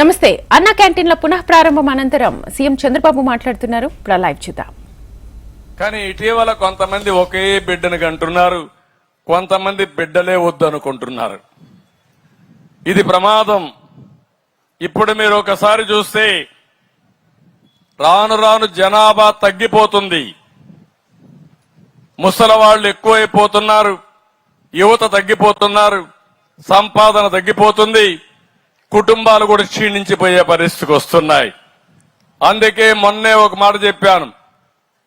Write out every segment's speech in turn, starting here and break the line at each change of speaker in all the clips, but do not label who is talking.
నమస్తే. అన్న క్యాంటీన్ల పునః ప్రారంభం అనంతరం సీఎం చంద్రబాబు మాట్లాడుతున్నారు. ఇప్పుడు లైవ్ చూద్దాం.
కానీ ఇటీవల కొంతమంది ఒకే బిడ్డను కంటున్నారు. కొంతమంది బిడ్డలే వద్దు అనుకుంటున్నారు ఇది ప్రమాదం. ఇప్పుడు మీరు ఒకసారి చూస్తే రాను రాను జనాభా తగ్గిపోతుంది. ముసలి వాళ్ళు ఎక్కువైపోతున్నారు. యువత తగ్గిపోతున్నారు. సంపాదన తగ్గిపోతుంది. కుటుంబాలు కూడా క్షీణించిపోయే పరిస్థితికి వస్తున్నాయి. అందుకే మొన్నే ఒక మాట చెప్పాను.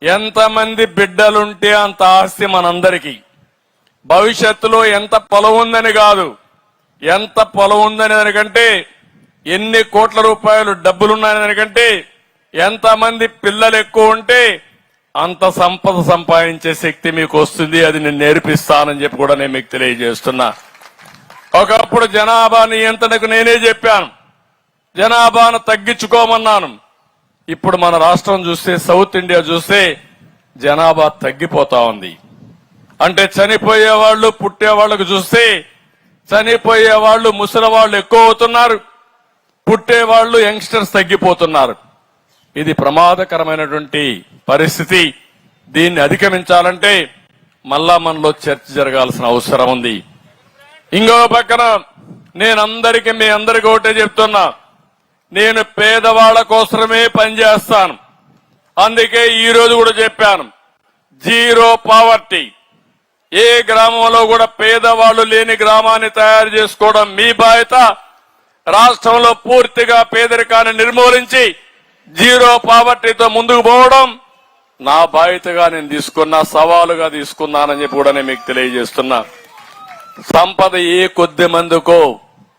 ఎంతమంది బిడ్డలుంటే అంత ఆస్తి మనందరికీ. భవిష్యత్తులో ఎంత పొలం ఉందని కాదు ఎంత పొలం ఉందని దానికంటే ఎన్ని కోట్ల రూపాయలు డబ్బులున్నాయని దానికంటే ఎంతమంది పిల్లలు ఎక్కువ ఉంటే అంత సంపద సంపాదించే శక్తి మీకు వస్తుంది అది నేను నేర్పిస్తానని చెప్పి కూడా నేను మీకు తెలియజేస్తున్నా. ఒకప్పుడు జనాభా నియంత్రణకు నేనే చెప్పాను. జనాభాను తగ్గించుకోమన్నాను. ఇప్పుడు మన రాష్ట్రం చూస్తే సౌత్ ఇండియా చూస్తే జనాభా తగ్గిపోతా ఉంది. అంటే చనిపోయే వాళ్ళు పుట్టే వాళ్ళకు చూస్తే చనిపోయే వాళ్ళు ముసలి వాళ్ళు ఎక్కువ అవుతున్నారు. పుట్టే వాళ్ళు యంగ్స్టర్స్ తగ్గిపోతున్నారు. ఇది ప్రమాదకరమైనటువంటి పరిస్థితి. దీన్ని అధిగమించాలంటే మళ్ళా మనలో చర్చ జరగాల్సిన అవసరం ఉంది. ఇంకో పక్కన నేను మీ అందరికి ఒకటే చెప్తున్నా. నేను పేదవాళ్ళ కోసమే పనిచేస్తాను. అందుకే ఈ రోజు కూడా చెప్పాను. Zero poverty. ఏ గ్రామంలో కూడా పేదవాళ్ళు లేని గ్రామాన్ని తయారు చేసుకోవడం మీ బాధ్యత. రాష్ట్రంలో పూర్తిగా పేదరికాన్ని నిర్మూలించి జీరో పావర్టీతో ముందుకు పోవడం నా బాధ్యతగా నేను తీసుకున్నా సవాలుగా తీసుకున్నానని చెప్పి కూడా నేను మీకు తెలియజేస్తున్నా. సంపద ఏ కొద్ది మందికో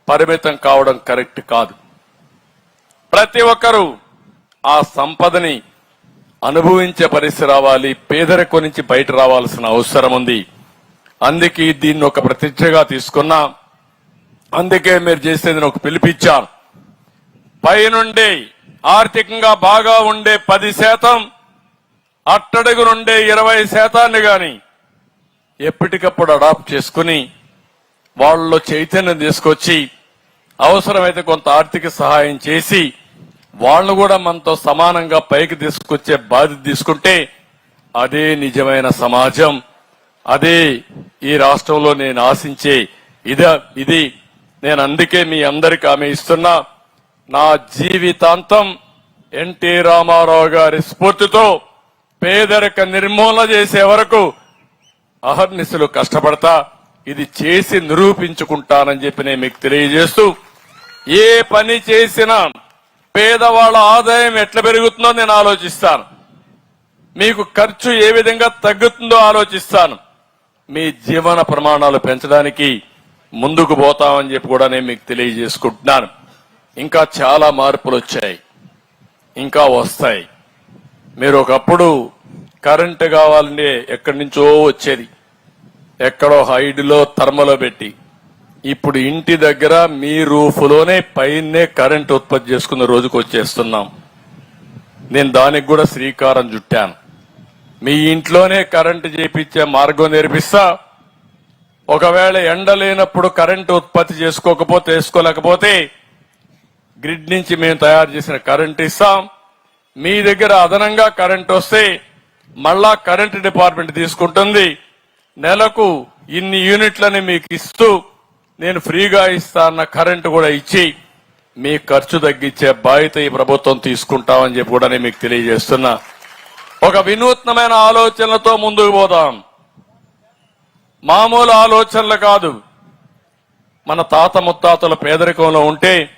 పరిమితం కావడం కరెక్ట్ కాదు. ప్రతి ఒక్కరూ ఆ సంపదని అనుభవించే పరిస్థితి రావాలి పేదరికం నుంచి బయట రావాల్సిన అవసరం ఉంది. అందుకే దీన్ని ఒక ప్రతిష్టగా తీసుకున్నా అందుకే మీరు చేసేది ఒక పిలిపించాను పైనుండే ఆర్థికంగా బాగా ఉండే పది శాతం అట్టడుగు నుండే ఇరవై శాతాన్ని గాని ఎప్పటికప్పుడు అడాప్ట్ చేసుకుని వాళ్ళలో చైతన్యం తీసుకొచ్చి అవసరమైతే కొంత ఆర్థిక సహాయం చేసి వాళ్ళు కూడా మనతో సమానంగా పైకి తీసుకొచ్చే బాధ్యత తీసుకుంటే అదే నిజమైన సమాజం. అదే ఈ రాష్ట్రంలో నేను ఆశించే ఇదే ఇది నేను అందుకే మీ అందరికి ఆమె ఇస్తున్నా. నా జీవితాంతం ఎన్టీ రామారావు గారి స్ఫూర్తితో పేదరిక నిర్మూలన చేసే వరకు అహర్నిశలు కష్టపడతా. ఇది చేసి నిరూపించుకుంటానని చెప్పి నేను మీకు తెలియజేస్తూ ఏ పని చేసినా పేదవాళ్ళ ఆదాయం ఎట్లా పెరుగుతుందో నేను ఆలోచిస్తాను. మీకు ఖర్చు ఏ విధంగా తగ్గుతుందో ఆలోచిస్తాను. మీ జీవన ప్రమాణాలు పెంచడానికి ముందుకు పోతామని చెప్పి కూడా నేను మీకు తెలియజేసుకుంటున్నాను. ఇంకా చాలా మార్పులు వచ్చాయి. ఇంకా వస్తాయి. మీరు ఒకప్పుడు కరెంటు కావాలంటే ఎక్కడి నుంచో వచ్చేది. ఎక్కడో హైడ్లో థర్మలో పెట్టి. ఇప్పుడు ఇంటి దగ్గర మీ రూఫ్లోనే పైనే కరెంట్ ఉత్పత్తి చేసుకున్న రోజుకు వచ్చేస్తున్నాం. నేను దానికి కూడా శ్రీకారం చుట్టాను. మీ ఇంట్లోనే కరెంటు చేపించే మార్గం నేర్పిస్తా. ఒకవేళ ఎండ లేనప్పుడు కరెంటు ఉత్పత్తి చేసుకోకపోతే వేసుకోలేకపోతే గ్రిడ్ నుంచి మేము తయారు చేసిన కరెంట్ ఇస్తాం. మీ దగ్గర అదనంగా కరెంట్ వస్తే మళ్ళా కరెంట్ డిపార్ట్మెంట్ తీసుకుంటుంది. నెలకు ఇన్ని యూనిట్లని మీకు ఇస్తూ నేను ఫ్రీగా ఇస్తాన్న కరెంటు కూడా ఇచ్చి మీ ఖర్చు తగ్గించే బాధ్యత ఈ ప్రభుత్వం తీసుకుంటామని చెప్పి కూడా నేను మీకు తెలియజేస్తున్నా. ఒక వినూత్నమైన ఆలోచనలతో ముందుకు పోదాం. మామూలు ఆలోచనలు కాదు. మన తాత ముత్తాతల పేదరికంలో ఉంటే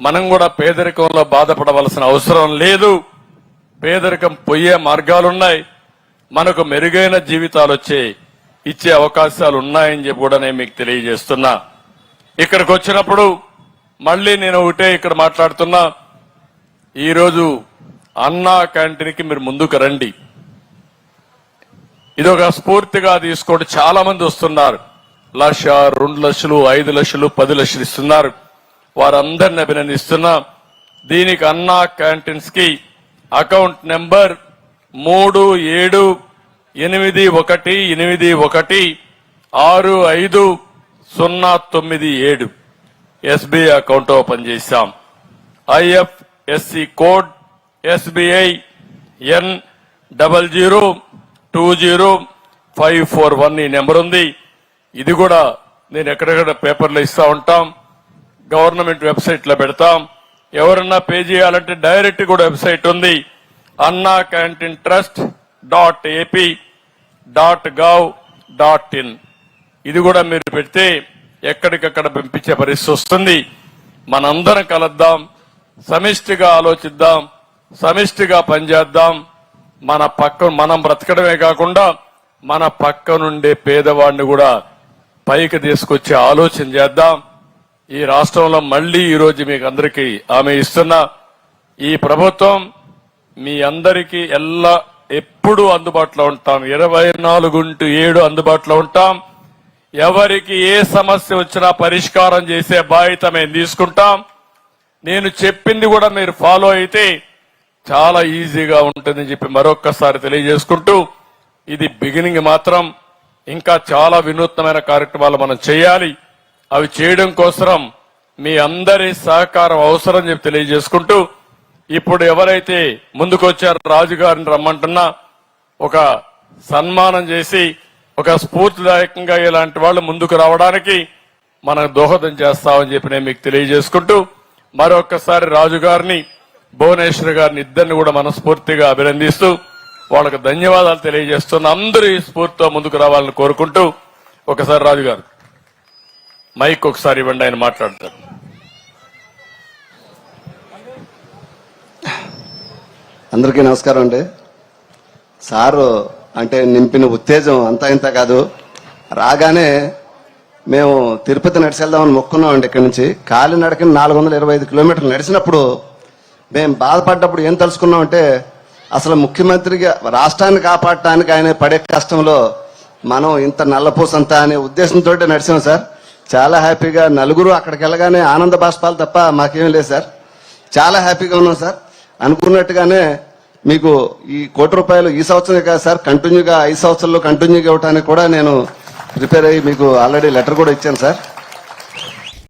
మనం కూడా పేదరికంలో బాధపడవలసిన అవసరం లేదు. పేదరికం పోయే మార్గాలున్నాయి. మనకు మెరుగైన జీవితాలు వచ్చాయి. ఇచ్చే అవకాశాలు ఉన్నాయని చెప్పి కూడా నేను మీకు తెలియజేస్తున్నా. ఇక్కడికి వచ్చినప్పుడు మళ్ళీ నేను ఒకటే ఇక్కడ మాట్లాడుతున్నా. ఈరోజు అన్నా క్యాంటీన్కి మీరు ముందుకు రండి. ఇది ఒక స్ఫూర్తిగా తీసుకోండి. చాలా మంది వస్తున్నారు. లక్ష రెండు లక్షలు ఐదు లక్షలు పది లక్షలు ఇస్తున్నారు. వారందరిని అభినందిస్తున్నా. దీనికి అన్నా క్యాంటీన్స్కి అకౌంట్ నెంబర్ మూడు ఏడు ఎనిమిది ఒకటి ఎనిమిది ఒకటి ఆరు ఐదు సున్నా తొమ్మిది ఏడు. ఎస్బీఐ అకౌంట్ ఓపెన్ చేశాం. IFSC code SBI N double zero two zero five four one ఈ నెంబర్ ఉంది. ఇది కూడా నేను ఎక్కడెక్కడ పేపర్లో ఇస్తూ ఉంటాం. గవర్నమెంట్ వెబ్సైట్లో పెడతాం. ఎవరన్నా పే చేయాలంటే డైరెక్ట్ కూడా వెబ్సైట్ ఉంది. Anna canteen trust dot AP dot gov dot in. ఇది కూడా మీరు పెడితే ఎక్కడికక్కడ పంపించే పరిస్థితి వస్తుంది. మనందరం కలుద్దాం సమిష్టిగా ఆలోచిద్దాం సమిష్టిగా పనిచేద్దాం. మన పక్క మనం బ్రతకడమే కాకుండా మన పక్క నుండే పేదవాడిని కూడా పైకి తీసుకొచ్చే ఆలోచన చేద్దాం. ఈ రాష్ట్రంలో మళ్ళీ ఈరోజు మీకు అందరికీ ఆమె ఇస్తున్న. ఈ ప్రభుత్వం మీ అందరికీ ఎల్లా ఎప్పుడూ అందుబాటులో ఉంటాం. ఇరవై నాలుగు ఇంటూ ఏడు అందుబాటులో ఉంటాం. ఎవరికి ఏ సమస్య వచ్చినా పరిష్కారం చేసే బాధ్యత మేము తీసుకుంటాం. నేను చెప్పింది కూడా మీరు ఫాలో అయితే చాలా ఈజీగా ఉంటుందని చెప్పి మరొక్కసారి తెలియజేసుకుంటూ ఇది బిగినింగ్ మాత్రం. ఇంకా చాలా వినూత్నమైన కార్యక్రమాలు మనం చేయాలి. అవి చేయడం కోసం మీ అందరి సహకారం అవసరం చెప్పి తెలియజేసుకుంటూ ఇప్పుడు ఎవరైతే ముందుకు వచ్చారో రాజుగారిని రమ్మంటున్నా ఒక సన్మానం చేసి ఒక స్ఫూర్తిదాయకంగా ఇలాంటి వాళ్ళు ముందుకు రావడానికి మనం దోహదం చేస్తామని చెప్పి నేను మీకు తెలియజేసుకుంటూ మరొకసారి రాజు గారిని భువనేశ్వర్ గారిని ఇద్దరిని కూడా మనస్ఫూర్తిగా అభినందిస్తూ వాళ్ళకు ధన్యవాదాలు తెలియజేస్తున్న అందరూ ఈ స్ఫూర్తితో ముందుకు రావాలని కోరుకుంటూ ఒకసారి రాజు గారు మైక్ ఒకసారి ఇవ్వండి ఆయన మాట్లాడతారు.
అందరికీ నమస్కారం అండి. సారు అంటే నింపిన ఉత్తేజం అంతా ఇంత కాదు. రాగానే మేము తిరుపతి నడిచి మొక్కున్నాం అండి ఇక్కడి నుంచి. కాలినడకని నాలుగు వందల ఇరవై ఐదు కిలోమీటర్లు నడిచినప్పుడు మేము బాధపడ్డప్పుడు ఏం తెలుసుకున్నామంటే అసలు ముఖ్యమంత్రిగా రాష్ట్రాన్ని కాపాడటానికి ఆయన పడే కష్టంలో మనం ఇంత నల్లపూసంత అనే ఉద్దేశంతో నడిచాం సార్. చాలా హ్యాపీగా నలుగురు అక్కడికి వెళ్ళగానే ఆనంద బాష్పాలు తప్ప మాకేం లేదు సార్. చాలా హ్యాపీగా ఉన్నాం సార్. అనుకున్నట్టుగానే మీకు ఈ కోటి రూపాయలు ఈ సంవత్సరమే కాదు సార్ కంటిన్యూగా ఐదు సంవత్సరాల్లో కంటిన్యూగా ఇవ్వడానికి కూడా నేను ప్రిపేర్ అయ్యి మీకు ఆల్రెడీ లెటర్ కూడా ఇచ్చాను సార్.